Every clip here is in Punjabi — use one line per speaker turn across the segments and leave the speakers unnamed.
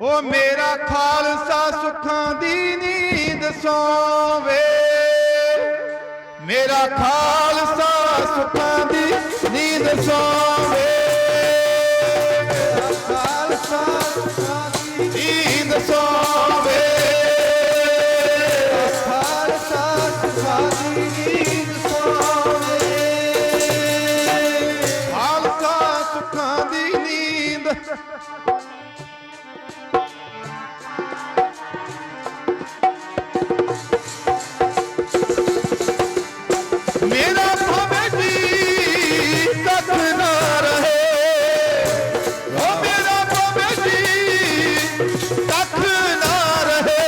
ਉਹ ਮੇਰਾ ਖਾਲਸਾ ਸੁੱਖਾਂ ਦੀ ਨੀਂਦ ਸੋਵੇ। ਮੇਰਾ ਖਾਲਸਾ ਸੁੱਖਾਂ ਦੀ ਨੀਂਦ ਸੋਵੇ। ਖਾਲਸਾ ਸੁੱਖਾਂ ਦੀ ਨੀਂਦ ਸੋਵੇ। ਖਾਲਸਾ ਸੁੱਖਾਂ ਦੀ ਨੀਂਦ ਸੋਵੇ। ਖਾਲਸਾ ਸੁੱਖਾਂ ਦੀ ਨੀਂਦ ਮੇਰਾ ਭਾਵੇਂ ਜੀ ਤੱਕ ਨਾ ਰਹੇ। ਓ ਮੇਰਾ ਭਾਵੇਂ ਜੀ ਤੱਕ ਨਾ ਰਹੇ।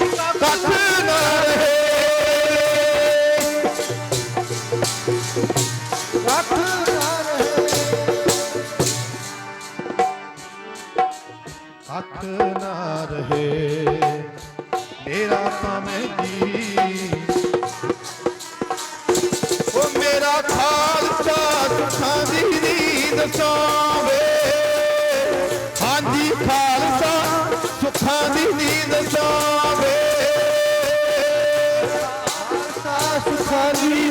ਮੇਰਾ ਤੱਕ ਨਾ ਰਹੇ। ਤੱਕ ਨਾ ਰਹੇ। ਅੱਖ ਨਾ ਰਹੇ। ਮੇਰਾ ਭਾਵੇਂ ਜੀ ਉਹ ਮੇਰਾ ਖਾਲਸਾ ਸੁੱਖਾਂ ਦੀ ਨੀਂਦ ਸੋਵੇ ਹਾਂਜੀ ਖਾਲਸਾ ਸੁੱਖਾਂ ਦੀ ਨੀਂਦ ਸੋਵੇ ਖਾਲਸਾ ਸੁੱਖਾਂ ਦੀ